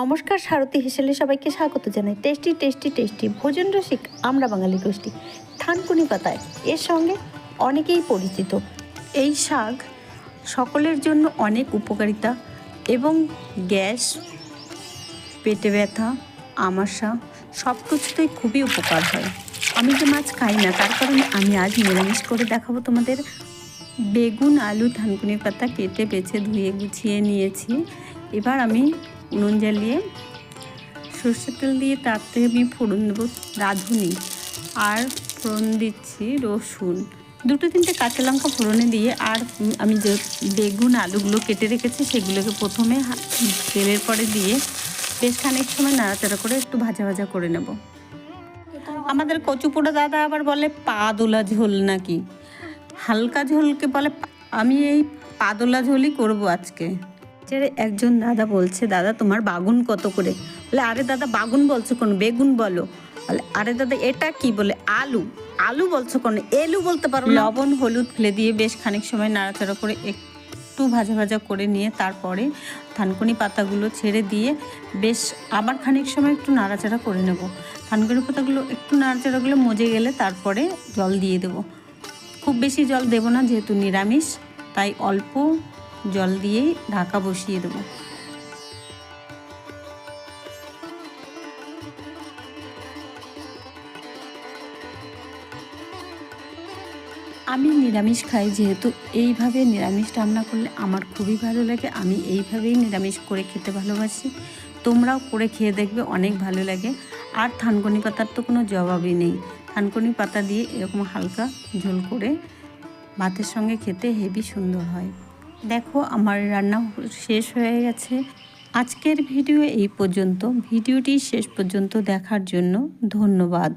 নমস্কার, সারথী হিসেলে সবাইকে স্বাগত জানাই। টেস্টি টেস্টি টেস্টি ভোজন রসিক আমরা বাঙালি গোষ্ঠী থানকুনি পাতায়। এর সঙ্গে অনেকেই পরিচিত। এই শাক সকলের জন্য অনেক উপকারিতা এবং গ্যাস, পেটে ব্যথা, আমাশা সব কিছুতেই খুবই উপকার হয়। আমি যে মাছ খাই না, তার কারণে আমি আজ নিরামিষ করে দেখাবো তোমাদের বেগুন, আলু, থানকুনি পাতা কেটে, বেছে, ধুয়ে, গুছিয়ে নিয়েছি। এবার আমি উনুন জ্বালিয়ে সর্ষের তেল দিয়ে তাতে আমি ফোড়ন দেবো রাঁধুনি আর ফোড়ন দিচ্ছি রসুন। দুটো তিনটে কাঁচা লঙ্কা ফোড়নে দিয়ে আর আমি যে বেগুন আলুগুলো কেটে রেখেছি সেগুলোকে প্রথমে তেলের পরে দিয়ে বেশ খানিক সময় নাড়াচাড়া করে একটু ভাজা ভাজা করে নেব। আমাদের কচুপোড়া দাদা আবার বলে পা দোলা ঝোল নাকি? হালকা ঝোলকে বলে আমি এই পাদোলা ঝোলই করব আজকে। যে একজন দাদা বলছে, দাদা, তোমার বাগুন কত করে? বলে, আরে দাদা, বাগুন বলছো কোন? বেগুন বলো। বলে, আরে দাদা, এটা কি? বলে, আলু। আলু বলছো কোন? এলু বলতে পারো লবণ, হলুদ ফেলে দিয়ে বেশ খানিক সময় নাড়াচাড়া করে একটু ভাজা ভাজা করে নিয়ে তারপরে থানকুনি পাতাগুলো ছেড়ে দিয়ে বেশ আবার খানিক সময় একটু নাড়াচাড়া করে নেব। থানকুনি পাতাগুলো একটু নাড়াচাড়াগুলো মজে গেলে তারপরে জল দিয়ে দেবো। খুব বেশি জল দেবো না, যেহেতু নিরামিষ, তাই অল্প জল দিয়েই ঢাকা বসিয়ে দেবো। আমি নিরামিষ খাই, যেহেতু এইভাবে নিরামিষ রান্না করলে আমার খুবই ভালো লাগে। আমি এইভাবেই নিরামিষ করে খেতে ভালোবাসি। তোমরাও করে খেয়ে দেখবে, অনেক ভালো লাগে। আর থানকনি পাতার তো কোনো জবাবই নেই। থানকনি পাতা দিয়ে এরকম হালকা ঝোল করে ভাতের সঙ্গে খেতে হেভি সুন্দর হয়। দেখো, আমার রান্না শেষ হয়ে গেছে। আজকের ভিডিও এই পর্যন্ত। ভিডিওটি শেষ পর্যন্ত দেখার জন্য ধন্যবাদ।